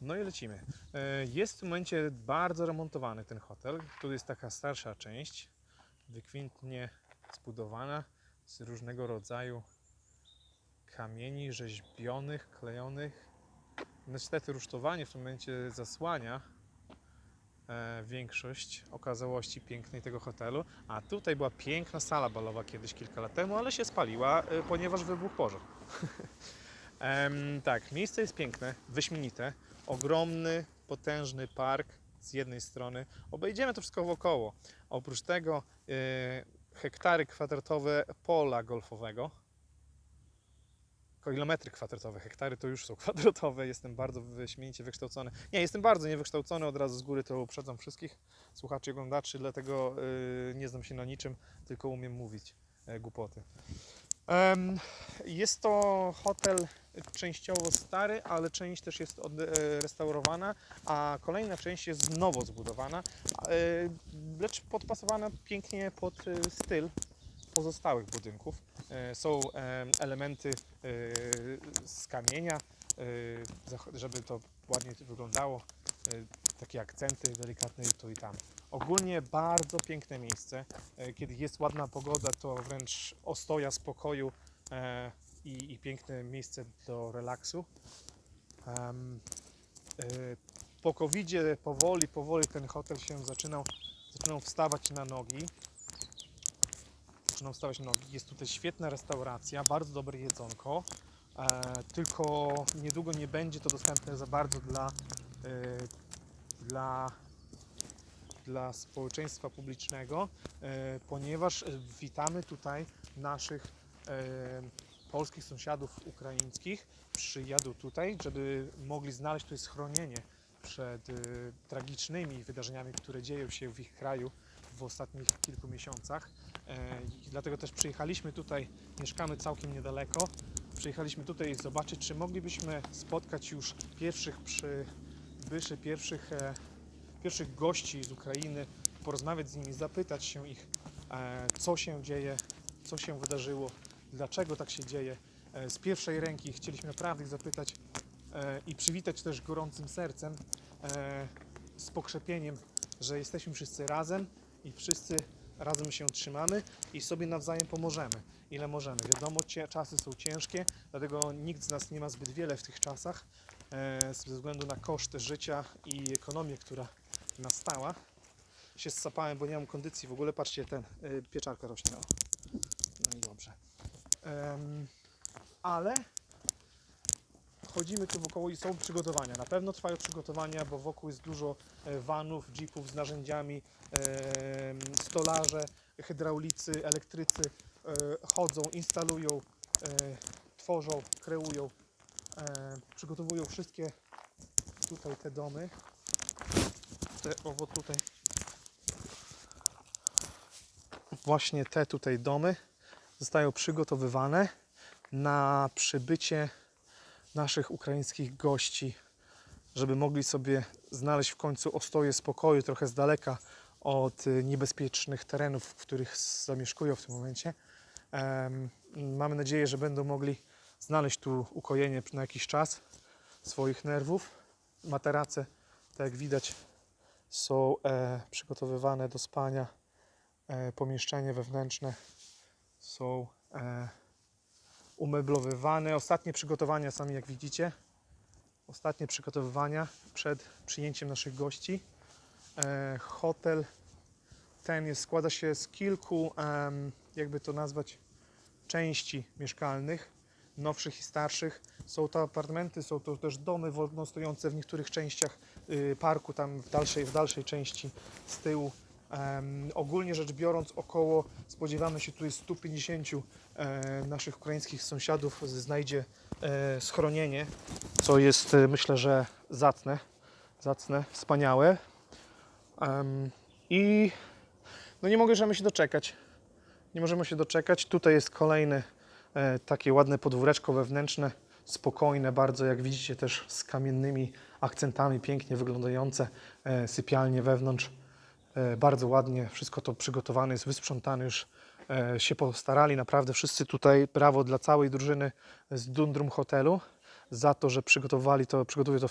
No i lecimy. E, Jest w tym momencie bardzo remontowany ten hotel. Tu jest taka starsza część, wykwintnie zbudowana z różnego rodzaju kamieni rzeźbionych, klejonych. Niestety rusztowanie w tym momencie zasłania e, większość okazałości pięknej tego hotelu. A tutaj była piękna sala balowa kiedyś kilka lat temu, ale się spaliła, e, ponieważ wybuchł pożar. Em, tak, miejsce jest piękne, wyśmienite. Ogromny, potężny park z jednej strony. Obejdziemy to wszystko wokoło. Oprócz tego e, hektary kwadratowe pola golfowego. Kilometry kwadratowe, hektary to już są kwadratowe. Jestem bardzo wyśmienicie wykształcony. Nie, jestem bardzo niewykształcony, od razu z góry to uprzedzam wszystkich słuchaczy i oglądaczy, dlatego y, nie znam się na niczym, tylko umiem mówić e, głupoty. Jest to hotel częściowo stary, ale część też jest e, restaurowana, a kolejna część jest nowo zbudowana, e, lecz podpasowana pięknie pod e, styl pozostałych budynków. Są elementy z kamienia, żeby to ładnie wyglądało, takie akcenty delikatne tu i tam. Ogólnie bardzo piękne miejsce. E, Kiedy jest ładna pogoda, to wręcz ostoja spokoju e, i, i piękne miejsce do relaksu. E, Po covidzie powoli, powoli ten hotel się zaczynał, zaczynał wstawać na nogi. Zaczynał wstawać na nogi. Jest tutaj świetna restauracja, bardzo dobre jedzonko. Tylko niedługo nie będzie to dostępne za bardzo dla, dla dla społeczeństwa publicznego, e, ponieważ e, witamy tutaj naszych e, polskich sąsiadów ukraińskich. Przyjadą tutaj, żeby mogli znaleźć tutaj schronienie przed tragicznymi wydarzeniami, które dzieją się w ich kraju w ostatnich kilku miesiącach. I dlatego też przyjechaliśmy tutaj, mieszkamy całkiem niedaleko. Przyjechaliśmy tutaj zobaczyć, czy moglibyśmy spotkać już pierwszych przybyszy, pierwszych e, pierwszych gości z Ukrainy, porozmawiać z nimi, zapytać się ich, e, co się dzieje, co się wydarzyło, dlaczego tak się dzieje. E, Z pierwszej ręki chcieliśmy naprawdę ich zapytać i przywitać też gorącym sercem, z pokrzepieniem, że jesteśmy wszyscy razem i wszyscy razem się trzymamy i sobie nawzajem pomożemy, ile możemy. Wiadomo, czasy są ciężkie, dlatego nikt z nas nie ma zbyt wiele w tych czasach, e, ze względu na koszty życia i ekonomię, która nastała. Się ssapałem, bo nie mam kondycji. W ogóle patrzcie, ten y, pieczarka rośnie. No i dobrze. Ale chodzimy tu wokoło i są przygotowania. Na pewno trwają przygotowania, bo wokół jest dużo e, vanów, jeepów z narzędziami, em, stolarze, hydraulicy, elektrycy e, chodzą, instalują, e, tworzą, kreują, e, przygotowują wszystkie tutaj te domy te owo tutaj właśnie te tutaj domy zostają przygotowywane na przybycie naszych ukraińskich gości, żeby mogli sobie znaleźć w końcu ostoję spokoju trochę z daleka od y, niebezpiecznych terenów, w których zamieszkują w tym momencie. Mamy nadzieję, że będą mogli znaleźć tu ukojenie na jakiś czas swoich nerwów. Materace, tak jak widać, są e, przygotowywane do spania. E, pomieszczenie wewnętrzne są e, umeblowywane. Ostatnie przygotowania sami jak widzicie. Ostatnie przygotowywania przed przyjęciem naszych gości. E, hotel ten jest, składa się z kilku, jakby to nazwać, części mieszkalnych, nowszych i starszych. Są to apartamenty, są to też domy wolno stojące w niektórych częściach y, parku, tam w dalszej, w dalszej części z tyłu. Ogólnie rzecz biorąc, około spodziewamy się tutaj 150 e, naszych ukraińskich sąsiadów znajdzie e, schronienie, co jest e, myślę, że zacne, zacne, wspaniałe. I no nie możemy się doczekać. Nie możemy się doczekać. Tutaj jest kolejne takie ładne podwóreczko wewnętrzne, spokojne bardzo, jak widzicie też z kamiennymi akcentami, pięknie wyglądające sypialnie wewnątrz. E, bardzo ładnie, wszystko to przygotowane jest, wysprzątane już e, się postarali. Naprawdę wszyscy tutaj, brawo dla całej drużyny z Dundrum Hotelu za to, że przygotowali to, przygotowują to